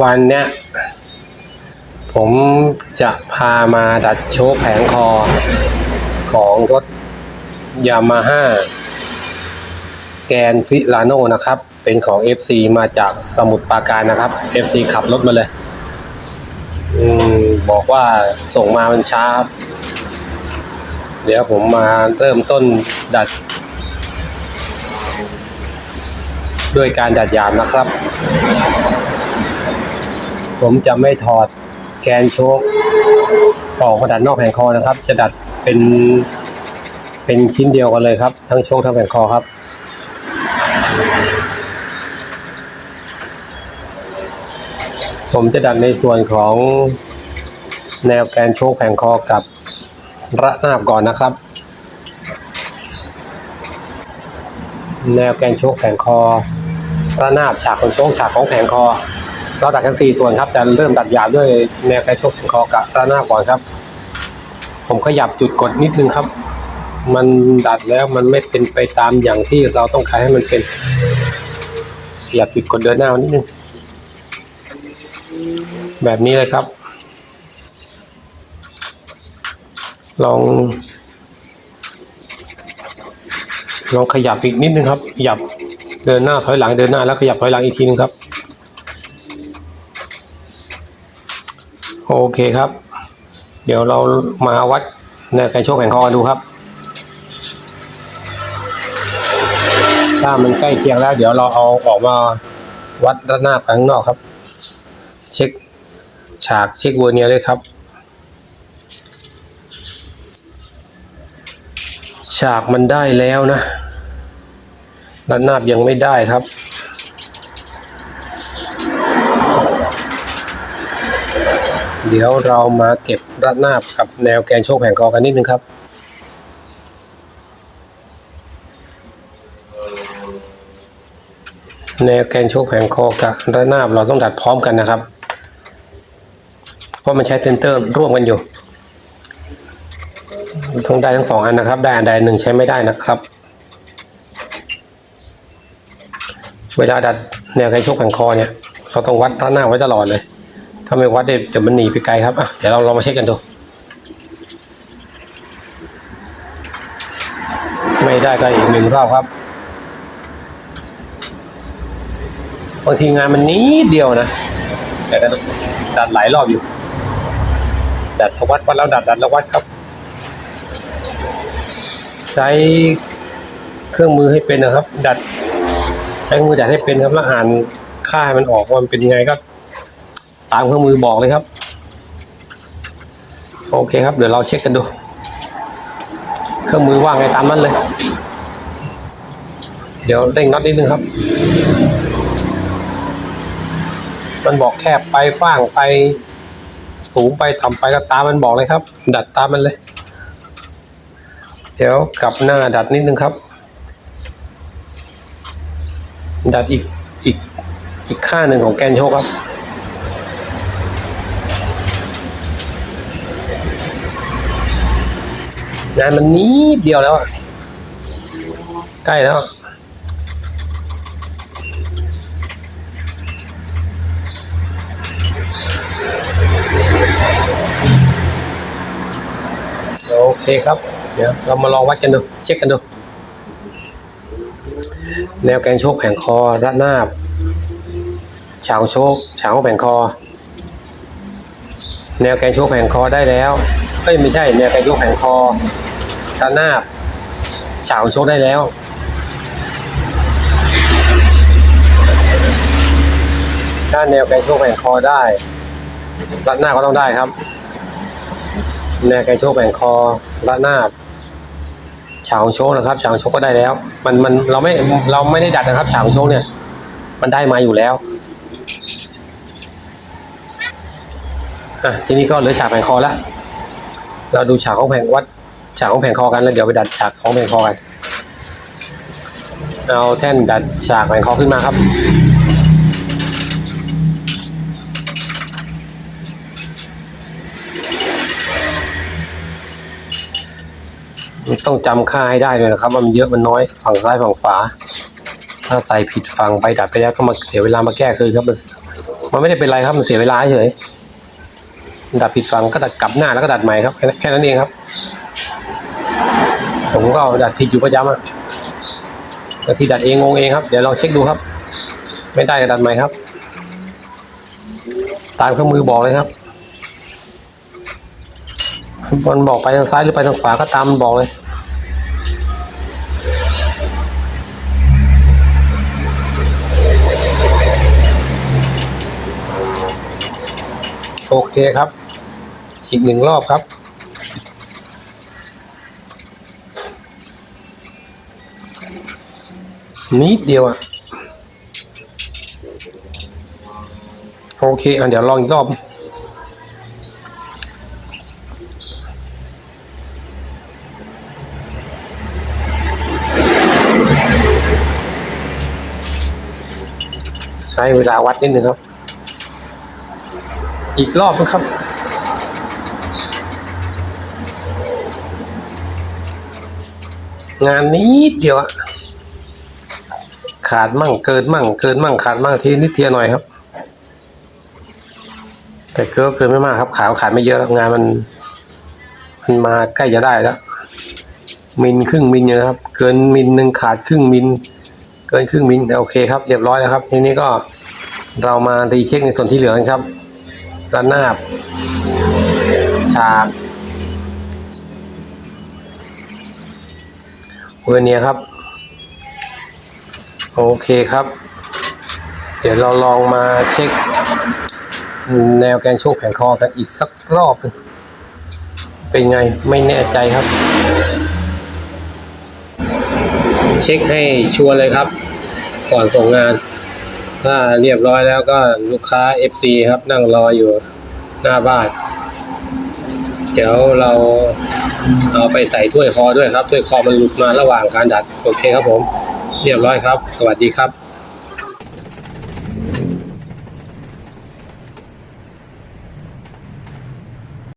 วันเนี้ยผมจะพามาดัดโชคแผงคอของรถยามาฮ่าแกนฟิลาโนนะครับ เป็นของ FC มาจากสมุทรปราการนะครับ FC ขับรถมาเลยอืมบอกว่าส่งมามันช้าครับ เดี๋ยวผมมาเริ่มต้นดัด ด้วยการดัดยาบนะครับ ผมจะไม่ถอดแกนโชคออกมาดัดนอกแผงคอนะครับ จะดัดเป็นเป็นชิ้นเดียวกันเลยครับ ทั้งโชคทั้งแผงคอครับ ผมจะดัดในส่วนของแนวแกนโชคแผงคอกับระนาบก่อนนะครับ แนวแกนโชคแผงคอระนาบฉากของโชคฉากของแผงคอ เราดัดกันสี่ส่วนครับ แต่เริ่มดัดหยาบด้วยแนวกนโชคแผงคอกับระนาก่อนครับ ผมขยับจุดกดนิดนึงครับ มันดัดแล้วมันไม่เป็นไปตามอย่างที่เราต้องการให้มันเป็นขยับจุดกดเดินหน้านิดนึง แบบนี้เลยครับ ลองลองขยับอีกนิดนึงครับ ขยับเดินหน้าถอยหลังเดินหน้าแล้วขยับถอยหลังอีกทีนึงครับ โอเคครับ เดี๋ยวเรามาวัดในการโชคแข่งคอดูครับ ถ้ามันใกล้เคียงแล้ว เดี๋ยวเราเอาออกมาวัดด้านาไปข้างนอกครับ เช็คฉากเช็ควเนียร์ด้วยครับ ฉากมันได้แล้วนะด้านหน้ายังไม่ได้ครับ เดี๋ยวเรามาเก็บระนาบกับแนวแกนโชคแผงคอกันนิดนึงครับ แนวแกนโชคแผงคอกับระนาบเราต้องดัดพร้อมกันนะครับ เพราะมันใช้เซนเตอร์ร่วมกันอยู่ต้องได้ทั้งสองอันนะครับ ได้อันใดหนึ่งใช้ไม่ได้นะครับ เวลาดัดแนวแกนโชคแผงคอเนี่ย เราต้องวัดระนาบไว้ตลอดเลย ถ้าไม่วัดเดี๋ยวมันหนีไปไกลครับอะเดี๋ยวเราลองมาเช็คกันดู ไม่ได้ก็อีกหนึ่งรอบครับบางทีงานมันนิดเดียวนะ แต่ก็ดัดหลายรอบอยู่ ดัดวัดวัดแล้วดัดดัดแล้ววัดครับ ใช้เครื่องมือให้เป็นนะครับ ดัด ใช้เครื่องมือดัดให้เป็นครับแล้วอ่านค่ามันออกว่ามันเป็นยังไงก็ ตามเครื่องมือบอกเลยครับ โอเคครับ เดี๋ยวเราเช็คกันดู เครื่องมือว่างไงตามนั้นเลย เดี๋ยวเร่งน็อตนิดนึงครับ มันบอกแคบไปฟ้างไป สูงไปต่ำไปก็ตามมันบอกเลยครับ ดัดตามมันเลย เดี๋ยวกลับหน้าดัดนิดนึงครับดัดอีกอีกอีกข้าหนึ่งของแกนโชคครับ งานมันนิดเดียวแล้วใกล้แล้วโอเคครับ เดี๋ยวเรามาลองวัดกันดู เช็คกันดู แนวแกนโชคแผงคอด้านหน้าฉากโชคฉากแผงคอ แนวแกนโชคแผงคอได้แล้วเอ้ยไม่ใช่ แนวแกนโชคแผงคอ ด้านหน้าบฉากโชคได้แล้ว ถ้าแนวแกนโชคแผงคอได้ด้านหน้าก็ต้องได้ครับ แนวแกนโชคแผงคอด้านหน้าฉากโชคนะครับฉากโชคก็ได้แล้ว มันมันเราไม่เราไม่ได้ดัดนะครับฉากโชคเนี่ย มันได้มาอยู่แล้วอะทีนี้ก็เหลือฉากแผงคอแล้ว เราดูฉากของแผงวัด ฉากของแผงคอกันแล้วเดี๋ยวไปดัดฉากของแผงคอกัน เอาแท่นดัดฉากแผงคอขึ้นมาครับต้องจำค่าให้ได้เลยนะครับว่ามันเยอะมันน้อยฝั่งซ้ายฝั่งขวา ถ้าใส่ผิดฝั่งไปดัดไปแล้วต้องมาเสียเวลามาแก้คืนครับมันมันไม่ได้เป็นไรครับมันเสียเวลาเฉยดัดผิดฝั่งก็ดัดกลับหน้าแล้วก็ดัดใหม่ครับแค่นั้นเองครับ ผมก็ดัดผิดอยู่ประจำอะบางทีดัดเองงงเองครับ เดี๋ยวลองเช็คดูครับ ไม่ได้ก็ดัดใหม่ครับ ตามเครื่องมือบอกเลยครับมันบอกไปทางซ้ายหรือไปทางขวาก็ตามมันบอกเลยโอเคครับ อีกหนึ่งรอบครับ นิดเดียวอะโอเคอะเดี๋ยวลองอีกรอบใช้เวลาวัดนิดนึงครับ อีกรอบนะครับ งานนี้เดียวอะ ขาดมั่งเกินมั่งเกินมั่งขาดมั่งทีนิดเทียหน่อยครับ แต่เกินเกินไม่มากครับขาวขาดไม่เยอะงานมัน มันมาใกล้จะได้แล้วมิลครึ่งมิลอยู่นะครับ เกินมิลหนึ่งขาดครึ่งมิลเกินครึ่งมิลโอเคครับเรียบร้อยแล้วครับ ทีนี้ก็เรามารีเช็คในส่วนที่เหลือกันครับระนาบฉากเวอร์เนียครับ โอเคครับ เดี๋ยวเราลองมาเช็ค แนวแกนโชคแผงคอกันอีกสักรอบหนึ่งเป็นไงไม่แน่ใจครับ เช็คให้ชัวร์เลยครับ ก่อนส่งงาน ถ้าเรียบร้อยแล้วก็ลูกค้า FC ครับนั่งรออยู่หน้าบ้าน เดี๋ยวเราเอาไปใส่ถ้วยคอด้วยครับถ้วยคอมันหลุดมาระหว่างการดัด โอเคครับผม เรียบร้อยครับ สวัสดีครับ